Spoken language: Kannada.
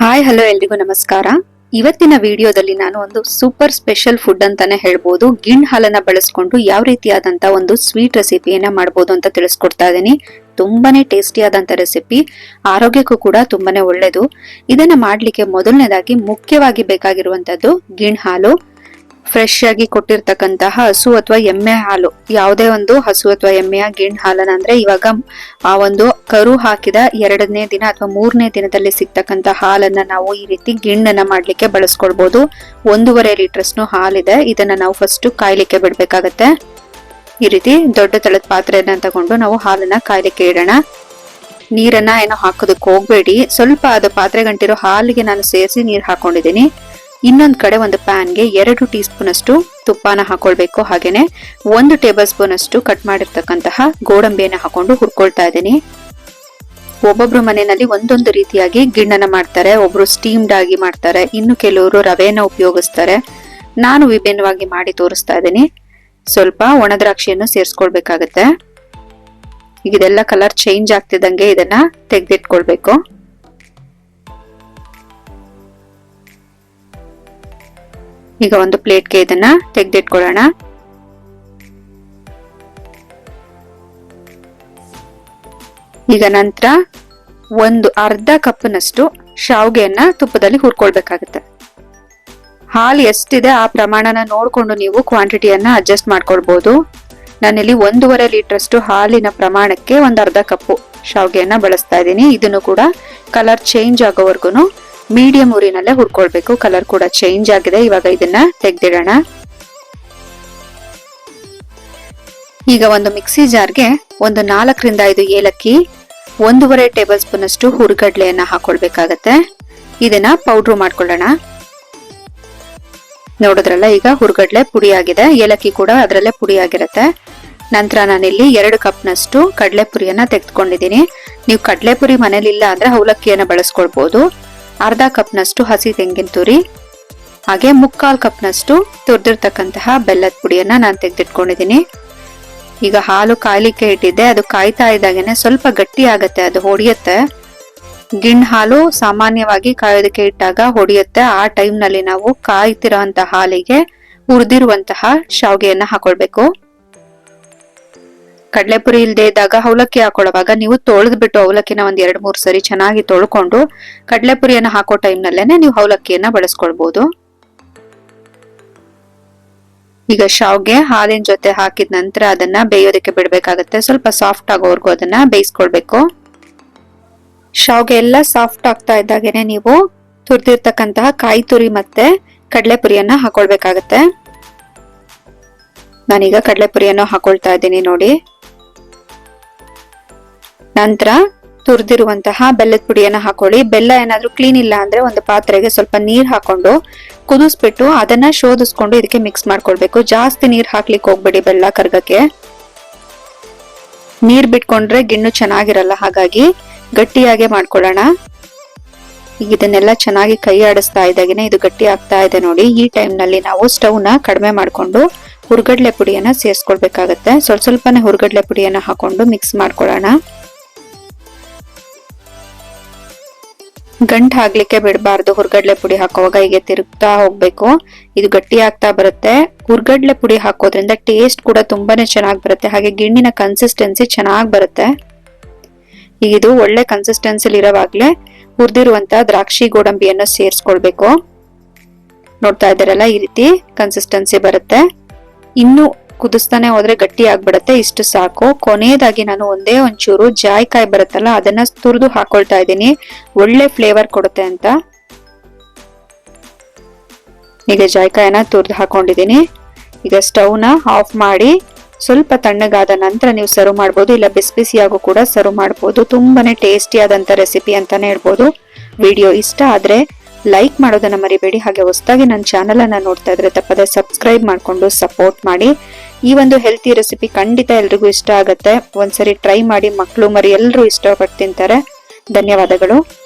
ಹಾಯ್, ಹಲೋ, ಎಲ್ರಿಗೂ ನಮಸ್ಕಾರ. ಇವತ್ತಿನ ವಿಡಿಯೋದಲ್ಲಿ ನಾನು ಒಂದು ಸೂಪರ್ ಸ್ಪೆಷಲ್ ಫುಡ್ ಅಂತಾನೆ ಹೇಳ್ಬೋದು. ಗಿಣ್ ಹಾಲನ್ನ ಬಳಸ್ಕೊಂಡು ಯಾವ ರೀತಿಯಾದಂತ ಒಂದು ಸ್ವೀಟ್ ರೆಸಿಪಿಯನ್ನ ಮಾಡ್ಬೋದು ಅಂತ ತಿಳಿಸ್ಕೊಡ್ತಾ ಇದ್ದೀನಿ. ತುಂಬಾನೇ ಟೇಸ್ಟಿಯಾದಂತ ರೆಸಿಪಿ. ಆರೋಗ್ಯಕ್ಕೂ ಕೂಡ ತುಂಬಾನೇ ಒಳ್ಳೇದು. ಇದನ್ನ ಮಾಡ್ಲಿಕ್ಕೆ ಮೊದಲನೇದಾಗಿ ಮುಖ್ಯವಾಗಿ ಬೇಕಾಗಿರುವಂತದ್ದು ಗಿಣ್ ಹಾಲು. ಫ್ರೆಶ್ ಆಗಿ ಕೊಟ್ಟಿರ್ತಕ್ಕಂತಹ ಹಸು ಅಥವಾ ಎಮ್ಮೆ ಹಾಲು. ಯಾವುದೇ ಒಂದು ಹಸು ಅಥವಾ ಎಮ್ಮೆಯ ಗಿಣ್ ಹಾಲನ್ನ ಅಂದ್ರೆ ಇವಾಗ ಆ ಒಂದು ಕರು ಹಾಕಿದ ಎರಡನೇ ದಿನ ಅಥವಾ ಮೂರನೇ ದಿನದಲ್ಲಿ ಸಿಗ್ತಕ್ಕಂತ ಹಾಲನ್ನ ನಾವು ಈ ರೀತಿ ಗಿಣ್ಣನ್ನ ಮಾಡ್ಲಿಕ್ಕೆ ಬಳಸ್ಕೊಳ್ಬಹುದು ಒಂದೂವರೆ ಲೀಟರ್ಸ್ನು ಹಾಲಿದೆ. ಇದನ್ನ ನಾವು ಫಸ್ಟ್ ಕಾಯ್ಲಿಕ್ಕೆ ಬಿಡ್ಬೇಕಾಗತ್ತೆ. ಈ ರೀತಿ ದೊಡ್ಡ ತಳದ ಪಾತ್ರೆಯನ್ನ ತಗೊಂಡು ನಾವು ಹಾಲನ್ನ ಕಾಯ್ಲಿಕ್ಕೆ ಇಡೋಣ. ನೀರನ್ನ ಏನೋ ಹಾಕೋದಕ್ಕೆ ಹೋಗ್ಬೇಡಿ. ಸ್ವಲ್ಪ ಅದು ಪಾತ್ರೆ ಗಂಟಿರೋ ಹಾಲಿಗೆ ನಾನು ಸೇರಿಸಿ ನೀರು ಹಾಕೊಂಡಿದ್ದೀನಿ. ಇನ್ನೊಂದ್ ಕಡೆ ಒಂದು ಪ್ಯಾನ್ಗೆ ಎರಡು ಟೀ ಸ್ಪೂನ್ ಅಷ್ಟು ತುಪ್ಪನ ಹಾಕೊಳ್ಬೇಕು. ಹಾಗೇನೆ ಒಂದು ಟೇಬಲ್ ಸ್ಪೂನ್ ಅಷ್ಟು ಕಟ್ ಮಾಡಿರ್ತಕ್ಕಂತಹ ಗೋಡಂಬಿಯನ್ನ ಹಾಕೊಂಡು ಹುರ್ಕೊಳ್ತಾ ಇದ್ದೀನಿ. ಒಬ್ಬೊಬ್ರು ಮನೆಯಲ್ಲಿ ಒಂದೊಂದು ರೀತಿಯಾಗಿ ಗಿಣ್ಣನ ಮಾಡ್ತಾರೆ, ಒಬ್ರು ಸ್ಟೀಮ್ಡ್ ಆಗಿ ಮಾಡ್ತಾರೆ, ಇನ್ನು ಕೆಲವರು ರವೆನ ಉಪಯೋಗಿಸ್ತಾರೆ. ನಾನು ವಿಭಿನ್ನವಾಗಿ ಮಾಡಿ ತೋರಿಸ್ತಾ ಇದ್ದೀನಿ. ಸ್ವಲ್ಪ ಒಣದ್ರಾಕ್ಷಿಯನ್ನು ಸೇರಿಸ್ಕೊಳ್ಬೇಕಾಗತ್ತೆ. ಈಗ ಇದೆಲ್ಲ ಕಲರ್ ಚೇಂಜ್ ಆಗ್ತಿದ್ದಂಗೆ ಇದನ್ನ ತೆಗೆದಿಟ್ಕೊಳ್ಬೇಕು. ಈಗ ಒಂದು ಪ್ಲೇಟ್ಗೆ ಇದನ್ನ ತೆಗೆದಿಟ್ಕೊಳ್ಳೋಣ. ಈಗ ನಂತರ ಒಂದು ಅರ್ಧ ಕಪ್ನಷ್ಟು ಶಾವ್ಗೆಯನ್ನ ತುಪ್ಪದಲ್ಲಿ ಹುರ್ಕೊಳ್ಬೇಕಾಗತ್ತೆ. ಹಾಲು ಎಷ್ಟಿದೆ ಆ ಪ್ರಮಾಣನ ನೋಡಿಕೊಂಡು ನೀವು ಕ್ವಾಂಟಿಟಿಯನ್ನ ಅಡ್ಜಸ್ಟ್ ಮಾಡ್ಕೊಳ್ಬಹುದು ನಾನಿಲ್ಲಿ ಒಂದೂವರೆ ಲೀಟ್ರಷ್ಟು ಹಾಲಿನ ಪ್ರಮಾಣಕ್ಕೆ ಒಂದು ಅರ್ಧ ಕಪ್ಪು ಶಾವ್ಗೆಯನ್ನ ಬಳಸ್ತಾ ಇದ್ದೀನಿ. ಇದನ್ನು ಕೂಡ ಕಲರ್ ಚೇಂಜ್ ಆಗೋವರೆಗೂ ಮೀಡಿಯಂ ಉರಿನಲ್ಲೇ ಹುರ್ಕೊಳ್ಬೇಕು ಕಲರ್ ಕೂಡ ಚೇಂಜ್ ಆಗಿದೆ. ಇವಾಗ ಇದನ್ನ ತೆಗ್ದಿಡೋಣ. ಈಗ ಒಂದು ಮಿಕ್ಸಿ ಜಾರ್ಗೆ ಒಂದು ನಾಲ್ಕರಿಂದ ಐದು ಏಲಕ್ಕಿ, ಒಂದೂವರೆ ಟೇಬಲ್ ಸ್ಪೂನ್ ಅಷ್ಟು ಹುರ್ಗಡ್ಲೆಯನ್ನ ಹಾಕೊಳ್ಬೇಕಾಗತ್ತೆ. ಇದನ್ನ ಪೌಡ್ರು ಮಾಡ್ಕೊಳ್ಳೋಣ. ನೋಡಿದ್ರಲ್ಲ ಈಗ ಹುರ್ಗಡ್ಲೆ ಪುಡಿ ಆಗಿದೆ ಏಲಕ್ಕಿ ಕೂಡ ಅದರಲ್ಲೇ ಪುಡಿ ಆಗಿರುತ್ತೆ ನಂತರ ನಾನಿಲ್ಲಿ ಎರಡು ಕಪ್ನಷ್ಟು ಕಡಲೆ ಪುರಿಯನ್ನ ತೆಗೆದುಕೊಂಡಿದ್ದೀನಿ. ನೀವು ಕಡಲೆ ಪುರಿ ಮನೇಲಿ ಇಲ್ಲ ಅಂದ್ರೆ ಅವಲಕ್ಕಿಯನ್ನ ಬಳಸ್ಕೊಳ್ಬಹುದು ಅರ್ಧ ಕಪ್ನಷ್ಟು ಹಸಿ ತೆಂಗಿನ ತುರಿ, ಹಾಗೆ ಮುಕ್ಕಾಲು ಕಪ್ನಷ್ಟು ತುರಿದಿರ್ತಕ್ಕಂತಹ ಬೆಲ್ಲದ ಪುಡಿಯನ್ನ ನಾನು ತೆಗೆದಿಟ್ಕೊಂಡಿದ್ದೀನಿ ಈಗ ಹಾಲು ಕಾಯಲಿಕ್ಕೆ ಇಟ್ಟಿದ್ದೆ, ಅದು ಕಾಯ್ತಾ ಇದ್ದಾಗೇನೆ ಸ್ವಲ್ಪ ಗಟ್ಟಿ ಆಗತ್ತೆ, ಅದು ಹೊಡೆಯುತ್ತೆ. ಗಿಣ್ ಹಾಲು ಸಾಮಾನ್ಯವಾಗಿ ಕಾಯೋದಕ್ಕೆ ಇಟ್ಟಾಗ ಹೊಡೆಯುತ್ತೆ, ಆ ಟೈಮ್ನಲ್ಲಿ ನಾವು ಕಾಯ್ತಿರೋ ಹಾಲಿಗೆ ಉರಿದಿರುವಂತಹ ಶಾವಿಗೆಯನ್ನು ಹಾಕೊಳ್ಬೇಕು. ಕಡಲೆಪುರಿ ಇಲ್ಲದೆ ಇದ್ದಾಗ ಅವಲಕ್ಕಿ ಹಾಕೊಳ್ಳುವಾಗ ನೀವು ತೊಳೆದ್ಬಿಟ್ಟು ಅವಲಕ್ಕಿನ ಒಂದ್ ಎರಡ್ ಮೂರ್ ಸರಿ ಚೆನ್ನಾಗಿ ತೊಳ್ಕೊಂಡು ಕಡಲೆಪುರಿಯನ್ನ ಹಾಕೋ ಟೈಮ್ ನಲ್ಲೇನೆ ನೀವು ಅವಲಕ್ಕಿಯನ್ನ ಬಳಸ್ಕೊಳ್ಬಹುದು ಈಗ ಶಾವ್ಗೆ ಹಾಲಿನ ಜೊತೆ ಹಾಕಿದ ನಂತರ ಅದನ್ನ ಬೇಯೋದಕ್ಕೆ ಬಿಡಬೇಕಾಗತ್ತೆ. ಸ್ವಲ್ಪ ಸಾಫ್ಟ್ ಆಗೋವರೆಗೂ ಅದನ್ನ ಬೇಯಿಸ್ಕೊಳ್ಬೇಕು. ಶಾವ್ಗೆ ಎಲ್ಲ ಸಾಫ್ಟ್ ಆಗ್ತಾ ಇದ್ದಾಗೇನೆ ನೀವು ತುರ್ದಿರ್ತಕ್ಕಂತಹ ಕಾಯಿ ತುರಿ ಮತ್ತೆ ಕಡಲೆಪುರಿಯನ್ನ ಹಾಕೊಳ್ಬೇಕಾಗತ್ತೆ. ನಾನೀಗ ಕಡಲೆಪುರಿಯನ್ನು ಹಾಕೊಳ್ತಾ ಇದ್ದೀನಿ ನೋಡಿ. ನಂತರ ತುರಿದಿರುವಂತಹ ಬೆಲ್ಲದ ಪುಡಿಯನ್ನ ಹಾಕೊಳ್ಳಿ. ಬೆಲ್ಲ ಏನಾದ್ರೂ ಕ್ಲೀನ್ ಇಲ್ಲ ಅಂದ್ರೆ ಒಂದು ಪಾತ್ರೆಗೆ ಸ್ವಲ್ಪ ನೀರ್ ಹಾಕೊಂಡು ಕುದಿಸ್ಬಿಟ್ಟು ಅದನ್ನ ಶೋಧಿಸ್ಕೊಂಡು ಇದಕ್ಕೆ ಮಿಕ್ಸ್ ಮಾಡ್ಕೊಳ್ಬೇಕು ಜಾಸ್ತಿ ನೀರ್ ಹಾಕ್ಲಿಕ್ಕೆ ಹೋಗ್ಬೇಡಿ ಬೆಲ್ಲ ಕರ್ಗಕ್ಕೆ. ನೀರ್ ಬಿಟ್ಕೊಂಡ್ರೆ ಗಿಣ್ಣು ಚೆನ್ನಾಗಿರಲ್ಲ, ಹಾಗಾಗಿ ಗಟ್ಟಿಯಾಗೆ ಮಾಡ್ಕೊಳ್ಳೋಣ. ಈಗ ಇದನ್ನೆಲ್ಲ ಚೆನ್ನಾಗಿ ಕೈ ಆಡಿಸ್ತಾ ಇದ್ದಾಗೇನೆ ಇದು ಗಟ್ಟಿ ಆಗ್ತಾ ಇದೆ ನೋಡಿ. ಈ ಟೈಮ್ನಲ್ಲಿ ನಾವು ಸ್ಟವ್ ಕಡಿಮೆ ಮಾಡ್ಕೊಂಡು ಹುರ್ಗಡ್ಲೆ ಪುಡಿಯನ್ನ ಸೇರಿಸ್ಕೊಳ್ಬೇಕಾಗತ್ತೆ ಸ್ವಲ್ಪ ಸ್ವಲ್ಪನೇ ಹುರ್ಗಡ್ಲೆ ಪುಡಿಯನ್ನ ಹಾಕೊಂಡು ಮಿಕ್ಸ್ ಮಾಡ್ಕೊಳ್ಳೋಣ. ಗಂಟ್ ಹಾಕ್ಲಿಕ್ಕೆ ಬಿಡಬಾರ್ದು, ಹುರ್ಗಡ್ಲೆ ಪುಡಿ ಹಾಕುವಾಗ ಹೀಗೆ ತಿರುಗ್ತಾ ಹೋಗ್ಬೇಕು. ಇದು ಗಟ್ಟಿ ಆಗ್ತಾ ಬರುತ್ತೆ. ಹುರ್ಗಡ್ಲೆ ಪುಡಿ ಹಾಕೋದ್ರಿಂದ ಟೇಸ್ಟ್ ಕೂಡ ತುಂಬಾನೇ ಚೆನ್ನಾಗಿ ಬರುತ್ತೆ. ಹಾಗೆ ಗಿಣ್ಣಿನ ಕನ್ಸಿಸ್ಟೆನ್ಸಿ ಚೆನ್ನಾಗಿ ಬರುತ್ತೆ. ಈಗ ಇದು ಒಳ್ಳೆ ಕನ್ಸಿಸ್ಟೆನ್ಸಿಲಿ ಇರೋವಾಗ್ಲೇ ಹುರಿದಿರುವಂತ ದ್ರಾಕ್ಷಿ ಗೋಡಂಬಿಯನ್ನು ಸೇರಿಸ್ಕೊಳ್ಬೇಕು. ನೋಡ್ತಾ ಇದ್ದಾರಲ್ಲ, ಈ ರೀತಿ ಕನ್ಸಿಸ್ಟೆನ್ಸಿ ಬರುತ್ತೆ. ಇನ್ನು ಕುದಿಸ್ತಾನೆ ಹೋದ್ರೆ ಗಟ್ಟಿ ಆಗ್ಬಿಡತ್ತೆ, ಇಷ್ಟು ಸಾಕು. ಕೊನೆಯದಾಗಿ ನಾನು ಒಂದೇ ಒಂಚೂರು ಜಾಯ್ಕಾಯಿ ಬರುತ್ತಲ್ಲ, ಅದನ್ನ ತುರಿದು ಹಾಕೊಳ್ತಾ ಇದ್ದೀನಿ. ಒಳ್ಳೆ ಫ್ಲೇವರ್ ಕೊಡುತ್ತೆ ಅಂತ. ಈಗ ಜಾಯ್ಕಾಯನ್ನ ತುರಿದು ಹಾಕೊಂಡಿದ್ದೀನಿ. ಈಗ ಸ್ಟವ್ನ ಆಫ್ ಮಾಡಿ, ಸ್ವಲ್ಪ ತಣ್ಣಗಾದ ನಂತರ ನೀವು ಸರ್ವ್ ಮಾಡ್ಬೋದು, ಇಲ್ಲ ಬಿಸಿ ಬಿಸಿಯಾಗೂ ಕೂಡ ಸರ್ವ್ ಮಾಡ್ಬೋದು. ತುಂಬಾನೇ ಟೇಸ್ಟಿ ಆದಂತ ರೆಸಿಪಿ ಅಂತಾನೆ ಹೇಳ್ಬೋದು. ವಿಡಿಯೋ ಇಷ್ಟ ಆದ್ರೆ ಲೈಕ್ ಮಾಡೋದನ್ನ ಮರಿಬೇಡಿ. ಹಾಗೆ ಹೊಸದಾಗಿ ನನ್ನ ಚಾನಲ್ ಅನ್ನ ನೋಡ್ತಾ ಇದ್ರೆ ತಪ್ಪದೆ ಸಬ್ಸ್ಕ್ರೈಬ್ ಮಾಡಿಕೊಂಡು ಸಪೋರ್ಟ್ ಮಾಡಿ. ಈ ಒಂದು ಹೆಲ್ತಿ ರೆಸಿಪಿ ಖಂಡಿತ ಎಲ್ರಿಗೂ ಇಷ್ಟ ಆಗುತ್ತೆ. ಒಂದ್ಸರಿ ಟ್ರೈ ಮಾಡಿ ಮಕ್ಕಳು ಮರಿ ಎಲ್ಲರೂ ಇಷ್ಟಪಟ್ಟು ತಿಂತಾರೆ. ಧನ್ಯವಾದಗಳು.